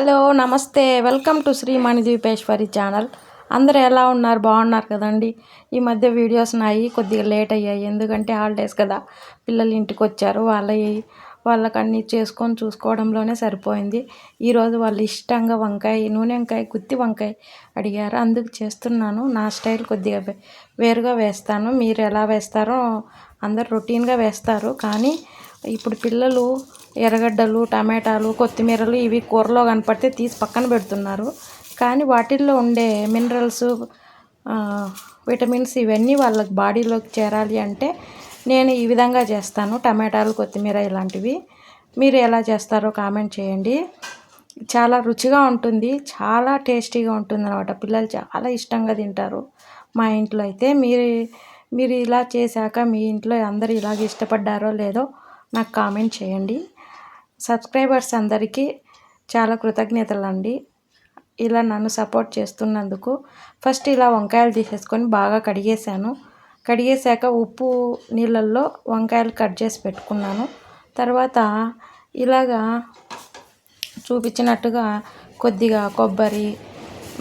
Hello నమస్తే. Welcome to Sri Manideepeshwari channel. అందరూ ఎలా ఉన్నారు? బాగున్నారు కదండి? ఈ మధ్య వీడియోస్ నాయి కొద్దిగా లేట్ అయ్యాయి. ఎందుకంటే హాలిడేస్ కదా. పిల్లలు ఇంటికి వచ్చారు వాళ్ళ వాళ్ళకన్నీ చేసుకొని చూసుకోవడంలోనే సరిపోయింది. ఈరోజు వాళ్ళు ఇష్టంగా వంకాయ నూనె వంకాయ గుత్తి వంకాయ అడిగారు. అందుకు చేస్తున్నాను. నా స్టైల్ కొద్దిగా వేరుగా వేస్తాను. మీరు ఎలా వేస్తారో అందరు రొటీన్గా వేస్తారు. కానీ ఇప్పుడు పిల్లలు ఎర్రగడ్డలు టమాటాలు కొత్తిమీరలు ఇవి కూరలో కనపడితే తీసి పక్కన పెడుతున్నారు. కానీ వాటిల్లో ఉండే మినరల్స్ విటమిన్స్ ఇవన్నీ వాళ్ళకి బాడీలోకి చేరాలి అంటే నేను ఈ విధంగా చేస్తాను. టమాటాలు కొత్తిమీర ఇలాంటివి. మీరు ఎలా చేస్తారో కామెంట్ చేయండి. చాలా రుచిగా ఉంటుంది. చాలా టేస్టీగా ఉంటుంది అనమాట పిల్లలు చాలా ఇష్టంగా తింటారు. మా ఇంట్లో అయితే మీరు మీరు ఇలా చేశాక మీ ఇంట్లో అందరూ ఇలాగ ఇష్టపడ్డారో లేదో నాకు కామెంట్ చేయండి. సబ్స్క్రైబర్స్ అందరికీ చాలా కృతజ్ఞతలు అండి ఇలా నన్ను సపోర్ట్ చేస్తున్నందుకు ఫస్ట్ ఇలా వంకాయలు తీసేసుకొని బాగా కడిగేశాను. కడిగేశాక ఉప్పు నీళ్ళల్లో వంకాయలు కట్ చేసి పెట్టుకున్నాను. తర్వాత ఇలాగా చూపించినట్టుగా కొద్దిగా కొబ్బరి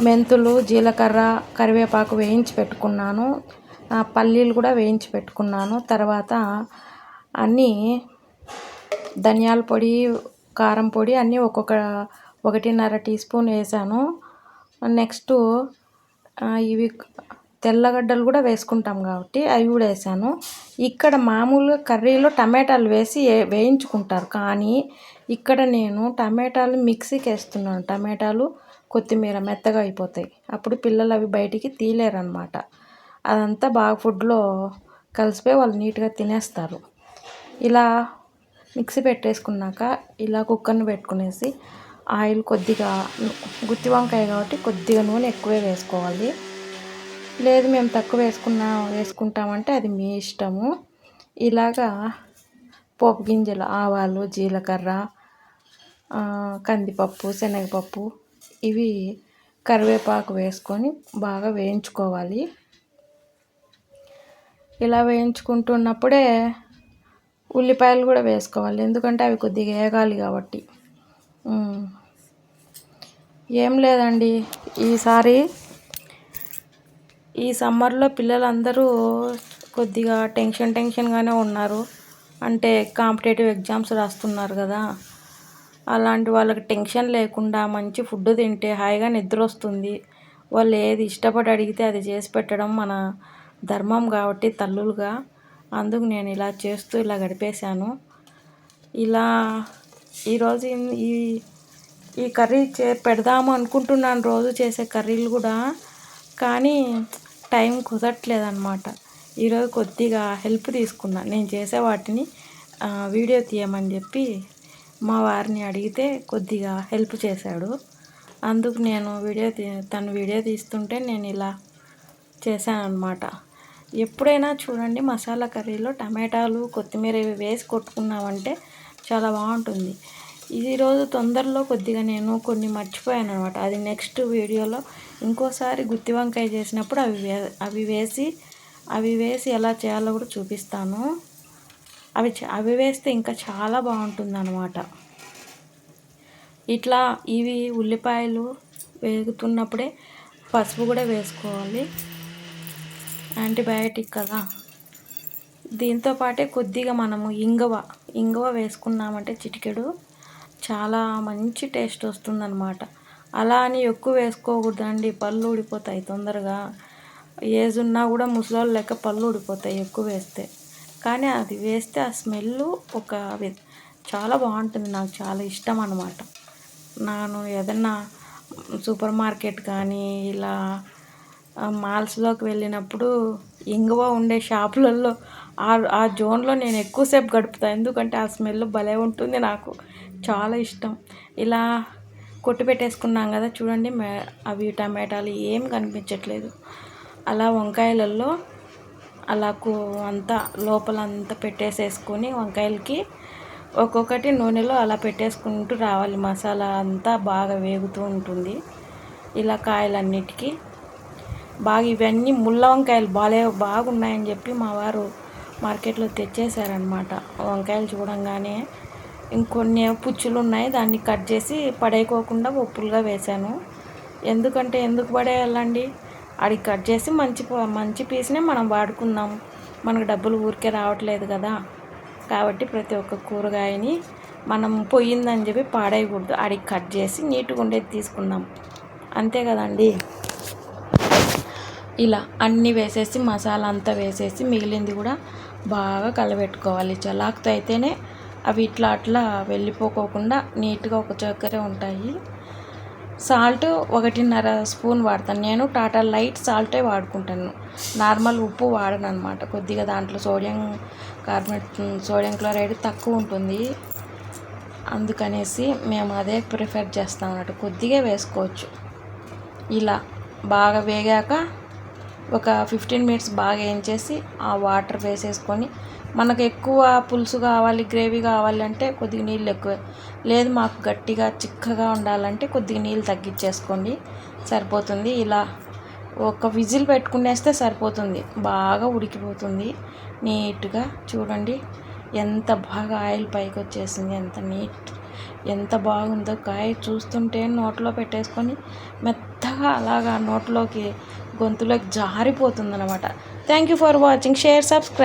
మెంతులు జీలకర్ర కరివేపాకు వేయించి పెట్టుకున్నాను. పల్లీలు కూడా వేయించి పెట్టుకున్నాను. తర్వాత అన్నీ ధనియాల పొడి కారం పొడి అన్నీ ఒక్కొక్క ఒకటిన్నర టీ స్పూన్ వేసాను. నెక్స్ట్ ఇవి తెల్లగడ్డలు కూడా వేసుకుంటాం కాబట్టి అవి కూడా వేసాను. ఇక్కడ మామూలుగా కర్రీలో టమాటాలు వేసి వేయించుకుంటారు కానీ ఇక్కడ నేను టమాటాలు మిక్సీకి వేస్తున్నాను. టమాటాలు కొత్తిమీర మెత్తగా అయిపోతాయి. అప్పుడు పిల్లలు అవి బయటికి తీలేరనమాట అదంతా బాగా ఫుడ్లో కలిసిపోయి వాళ్ళు నీట్గా తినేస్తారు. ఇలా మిక్సీ పెట్టేసుకున్నాక ఇలా కుక్కర్ని పెట్టుకునేసి ఆయిల్ కొద్దిగా గుత్తి వంకాయ కాబట్టి కొద్దిగా నూనె ఎక్కువే వేసుకోవాలి. లేదు మేము తక్కువ వేసుకున్నా వేసుకుంటామంటే అది మీ ఇష్టము. ఇలాగా పోపు గింజలు ఆవాలు జీలకర్ర కందిపప్పు శనగపప్పు ఇవి కరివేపాకు వేసుకొని బాగా వేయించుకోవాలి. ఇలా వేయించుకుంటున్నప్పుడే ఉల్లిపాయలు కూడా వేసుకోవాలి. ఎందుకంటే అవి కొద్దిగా వేగాలి కాబట్టి. ఏం లేదండి. ఈసారి ఈ సమ్మర్లో పిల్లలందరూ కొద్దిగా టెన్షన్ టెన్షన్గానే ఉన్నారు. అంటే కాంపిటేటివ్ ఎగ్జామ్స్ రాస్తున్నారు కదా. అలాంటి వాళ్ళకి టెన్షన్ లేకుండా మంచి ఫుడ్ తింటే హాయిగా నిద్ర వస్తుంది వాళ్ళు ఏది ఇష్టపడి అడిగితే అది చేసి పెట్టడం మన ధర్మం కాబట్టి తల్లులుగా అందుకు నేను ఇలా చేస్తూ ఇలా గడిపేశాను. ఇలా ఈరోజు ఈ ఈ కర్రీ చే పెడదాము అనుకుంటున్నాను రోజు చేసే కర్రీలు కూడా. కానీ టైం కుదరట్లేదన్నమాట. ఈరోజు కొద్దిగా హెల్ప్ తీసుకున్నా. నేను చేసే వాటిని వీడియో తీయమని చెప్పి మా వారిని అడిగితే కొద్దిగా హెల్ప్ చేశాడు. అందుకు నేను వీడియో తీ తను వీడియో తీస్తుంటే నేను ఇలా చేశాను అనమాట ఎప్పుడైనా చూడండి మసాలా కర్రీలో టమాటాలు కొత్తిమీర ఇవి వేసి కొట్టుకున్నామంటే చాలా బాగుంటుంది. ఈరోజు తొందరలో కొద్దిగా నేను కొన్ని మర్చిపోయాను అనమాట అది నెక్స్ట్ వీడియోలో ఇంకోసారి గుత్తి వంకాయ చేసినప్పుడు అవి వే అవి వేసి అవి వేసి ఎలా చేయాలో కూడా చూపిస్తాను. అవి చ- అవి వేస్తే ఇంకా చాలా బాగుంటుంది అనమాట ఇట్లా ఇవి ఉల్లిపాయలు వేగుతున్నప్పుడే పసుపు కూడా వేసుకోవాలి. యాంటీబయాటిక్ కదా. దీంతో పాటే కొద్దిగా మనము ఇంగువ ఇంగువ వేసుకున్నామంటే చిటికెడు చాలా మంచి టేస్ట్ వస్తుందన్నమాట. అలా అని ఎక్కువ వేసుకోకూడదండి. పళ్ళు ఊడిపోతాయి తొందరగా. ఏజ్ ఉన్నా కూడా ముసలోళ్ళు లెక్క పళ్ళు ఊడిపోతాయి ఎక్కువ వేస్తే. కానీ అది వేస్తే ఆ స్మెల్ ఒక చాలా బాగుంటుంది. నాకు చాలా ఇష్టం అన్నమాట. నేను ఏదన్నా సూపర్ మార్కెట్ కానీ ఇలా మాల్స్లోకి వెళ్ళినప్పుడు ఇంగువ ఉండే షాపులలో ఆ ఆ జోన్లో నేను ఎక్కువసేపు గడుపుతాను ఎందుకంటే ఆ స్మెల్ భలే ఉంటుంది నాకు. చాలా ఇష్టం. ఇలా కొట్టి పెట్టేసుకున్నాం కదా చూడండి మే అవి టమాటాలు ఏం కనిపించట్లేదు. అలా వంకాయలలో అలా కు అంతా లోపల అంతా పెట్టేసేసుకొని వంకాయలకి ఒక్కొక్కటి నూనెలో అలా పెట్టేసుకుంటూ రావాలి. మసాలా అంతా బాగా వేగుతూ ఉంటుంది. ఇలా కాయలన్నిటికీ బాగా ఇవన్నీ ముళ్ళ వంకాయలు బాలే బాగున్నాయని చెప్పి మా వారు మార్కెట్లో తెచ్చేసారనమాట వంకాయలు చూడంగానే ఇంకొన్ని పుచ్చులు ఉన్నాయి దాన్ని కట్ చేసి పడేయకోకుండా ఉప్పులుగా వేశాను. ఎందుకంటే ఎందుకు పడేయాలండి? అది కట్ చేసి మంచి ప- మంచి పీస్నే మనం వాడుకుందాం మనకు డబ్బులు ఊరికే రావట్లేదు కదా. కాబట్టి ప్రతి ఒక్క కూరగాయని మనం పోయిందని చెప్పి పాడేయకూడదు. అడిగి కట్ చేసి నీట్గా ఉండేది తీసుకుందాం. అంతే కదండి? ఇలా అన్నీ వేసేసి మసాలా అంతా వేసేసి మిగిలింది కూడా బాగా కలబెట్టుకోవాలి. చలాకుతో అయితేనే అవి ఇట్లా అట్లా వెళ్ళిపోకోకుండా నీట్గా ఒక చక్కరే ఉంటాయి. సాల్ట్ ఒకటిన్నర స్పూన్ వాడతాను. నేను టాటా లైట్ సాల్టే వాడుకుంటాను. నార్మల్ ఉప్పు వాడను అనమాట కొద్దిగా దాంట్లో సోడియం కార్బోనేట్ సోడియం క్లోరైడ్ తక్కువ ఉంటుంది. అందుకనేసి మేము అదే ప్రిఫర్ చేస్తాం అన్నట్టు. కొద్దిగా వేసుకోవచ్చు. ఇలా బాగా వేగాక ఒక ఫిఫ్టీన్ మినిట్స్ బాగా వేయించేసి ఆ వాటర్ వేసేసుకొని మనకు ఎక్కువ పులుసు కావాలి గ్రేవీ కావాలి అంటే కొద్దిగా నీళ్ళు ఎక్కువ. లేదు మాకు గట్టిగా చిక్కగా ఉండాలంటే కొద్దిగా నీళ్ళు తగ్గించేసుకోండి. సరిపోతుంది. ఇలా ఒక విజిల్ పెట్టుకునేస్తే సరిపోతుంది. బాగా ఉడికిపోతుంది. నీట్గా చూడండి. ఎంత బాగా ఆయిల్ పైకి వచ్చేసింది ఎంత నీట్ ఎంత బాగుందో. కాయ చూస్తుంటే నోట్లో పెట్టేసుకొని మెత్తగా అలాగా నోట్లోకి గొంతులోకి జారిపోతుంది అనమాట thank you for watching share subscribe